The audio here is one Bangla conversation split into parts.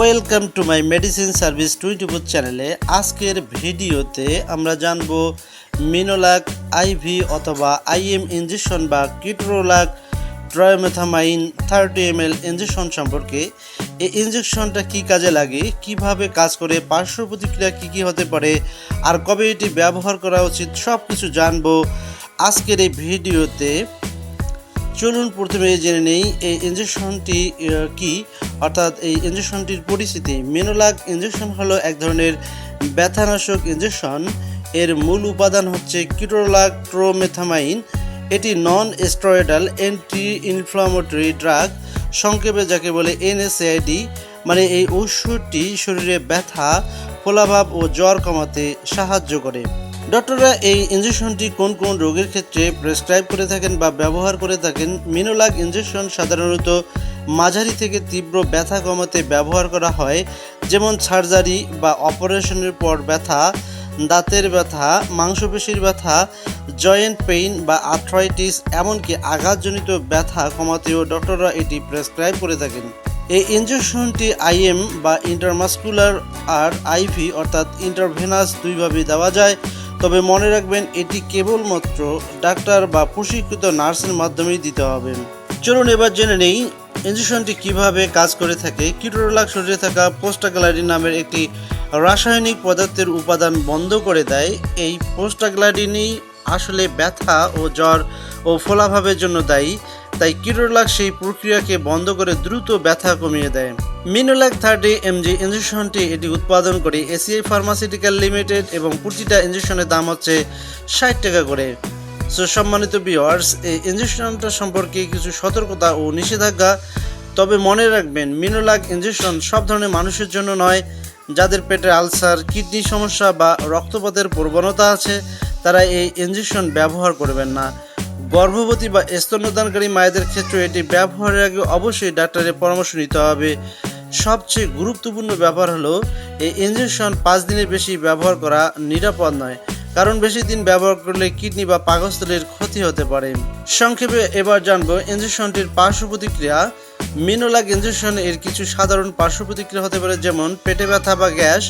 Welcome to my medicine service four চ্যানেলে আজকের ভিডিওতে আমরা জানব মিনোলাক আইভি অথবা আইএম ইঞ্জেকশন বা ketorolac tromethamine thirty M L injection সম্পর্কে। এই ইঞ্জেকশনটা কী কাজে লাগে? কীভাবে কাজ করে? পার্শ্ব প্রতিক্রিয়া কী কী হতে পারে? আর কবে এটি ব্যবহার করা উচিত? সব কিছু জানব আজকের এই ভিডিওতে। চলুন প্রথমে জেনে নেই, এই ইঞ্জেকশনটি কি? অর্থাৎ এই ইঞ্জেকশনটির পরিচিতি মেনোলাক ইঞ্জেকশন হলো এক ধরনের ব্যথানাশক ইঞ্জেকশন এর মূল উপাদান হচ্ছে কিটোলাক ট্রোমেথামাইন এটি non steroidal anti inflammatory drug সংক্ষেপে যাকে বলে এনএসএআইডি মানে এই ঔষধটি শরীরে ব্যথা, ফোলাভাব ও জ্বর কমাতে সাহায্য করে। ডক্টররা এই ইঞ্জেকশনটি কোন কোন রোগের ক্ষেত্রে প্রেসক্রাইব করে থাকেন বা ব্যবহার করে থাকেন, মিনোলাগ ইঞ্জেকশন সাধারণত মাঝারি থেকে তীব্র ব্যথা কমাতে ব্যবহার করা হয়, যেমন সার্জারি বা অপারেশনের পর ব্যথা, দাঁতের ব্যথা, মাংসপেশির ব্যথা, জয়েন্ট পেইন বা আর্থ্রাইটিস, এমনকি আঘাতজনিত ব্যথা কমাতেও ডক্টররা এটি প্রেসক্রাইব করে থাকেন। এই ইঞ্জেকশনটি আইএম বা ইন্টারমাস্কুলার আর আইভি অর্থাৎ ইন্টারভেনাস দুইভাবে দেওয়া যায়। তবে মনে রাখবেন, এটি কেবলমাত্র ডাক্তার বা প্রশিক্ষিত নার্সের মাধ্যমেই দিতে হবে। চলুন এবার জেনে নেই, ইঞ্জেকশনটি কীভাবে কাজ করে থাকে। কিটোরোলাক শরীরে থাকা পোস্টাগ্লাডিন নামের একটি রাসায়নিক পদার্থের উপাদান বন্ধ করে দেয়। এই পোস্টাগ্লাডিনই আসলে ব্যথা ও জ্বর ও ফোলাভাবের জন্য দায়ী। তাই কিটোরোলাক সেই প্রক্রিয়াকে বন্ধ করে দ্রুত ব্যথা কমিয়ে দেয়। মিনোলাক থার্টি এমজি ইঞ্জেকশনটি এটি উৎপাদন করে এসিআই ফার্মাসিউটিক্যাল লিমিটেড এবং প্রতিটা ইঞ্জেকশনের দাম হচ্ছে ষাট টাকা করে। সো সম্মানিত বিওয়ার্স এই ইঞ্জেকশনটা সম্পর্কে কিছু সতর্কতা ও নিষেধাজ্ঞা, তবে মনে রাখবেন, মিনোলাক ইঞ্জেকশন সব ধরনের মানুষের জন্য নয়। যাদের পেটে আলসার, কিডনি সমস্যা বা রক্তপাতের প্রবণতা আছে, তারা এই ইঞ্জেকশন ব্যবহার করবেন না। গর্ভবতী বা স্তন্যদানকারী মায়েদের ক্ষেত্রে এটি ব্যবহারের আগে অবশ্যই ডাক্তারের পরামর্শ নিতে হবে। সবচেয়ে গুরুত্বপূর্ণ ব্যাপার হলো, এই ইঞ্জেকশন পাঁচ দিনের বেশি ব্যবহার করা নিরাপদ নয়, কারণ বেশি দিন ব্যবহার করলে কিডনি বা পাকস্থলীর ক্ষতি হতে পারে। সংক্ষেপে এবার জানব ইঞ্জেকশনটির পার্শ্ব প্রতিক্রিয়া। মিনোলাক ইঞ্জেকশন এর কিছু সাধারণ পার্শ্ব প্রতিক্রিয়া হতে পারে, যেমন পেটে ব্যথা বা গ্যাস,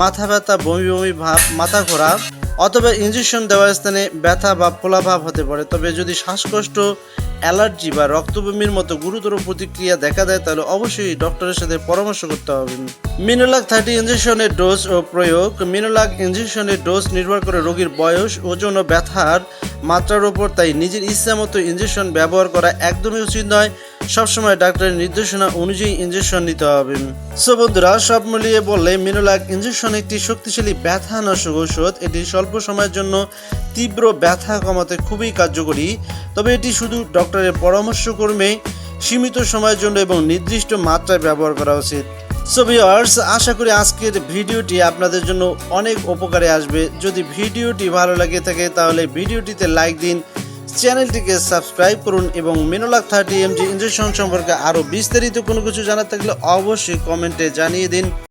মাথা ব্যথা, বমি বমি ভাব, মাথা ঘোরা অথবা ইঞ্জেকশন দেওয়ার স্থানে ব্যথা বা ফোলাভাব হতে পারে। তবে যদি শ্বাসকষ্ট, অ্যালার্জি বা রক্তবমির মতো গুরুতর প্রতিক্রিয়া দেখা দেয়, তাহলে অবশ্যই ডক্টরের সাথে পরামর্শ করতে হবে। মিনোলাক থার্টি ইঞ্জেকশনের ডোজ ও প্রয়োগ। মিনোলাক ইঞ্জেকশনের ডোজ নির্ভর করে রোগীর বয়স, ওজন ও ব্যথার মাত্রার ওপর তাই নিজের ইচ্ছা মতো ইঞ্জেকশন ব্যবহার করা একদমই উচিত নয়। সবসময় ডাক্তারের নির্দেশনা অনুযায়ী ইঞ্জেকশন নিতে হবে। সো বন্ধুরা, সব মিলিয়ে বললে মিনোলাক ইঞ্জেকশন একটি শক্তিশালী ব্যথা নাশক ঔষধ। এটি স্বল্প সময়ের জন্য তীব্র ব্যথা কমাতে খুবই কার্যকরী। তবে এটি শুধু ডক্টরের পরামর্শ কর্মে সীমিত সময়ের জন্য এবং নির্দিষ্ট মাত্রায় ব্যবহার করা উচিত। সো ভিউয়ার্স আশা করি আজকের ভিডিওটি আপনাদের জন্য অনেক উপকারে আসবে। যদি ভিডিওটি ভালো লাগে থাকে, তাহলে ভিডিওটিতে লাইক দিন চ্যানেলটিকে সাবস্ক্রাইব করুন এবং মিনোলাক থার্টি এমজি ইঞ্জেকশন সম্পর্কে আরও বিস্তারিত কোনো কিছু জানার থাকলে অবশ্যই কমেন্টে জানিয়ে দিন।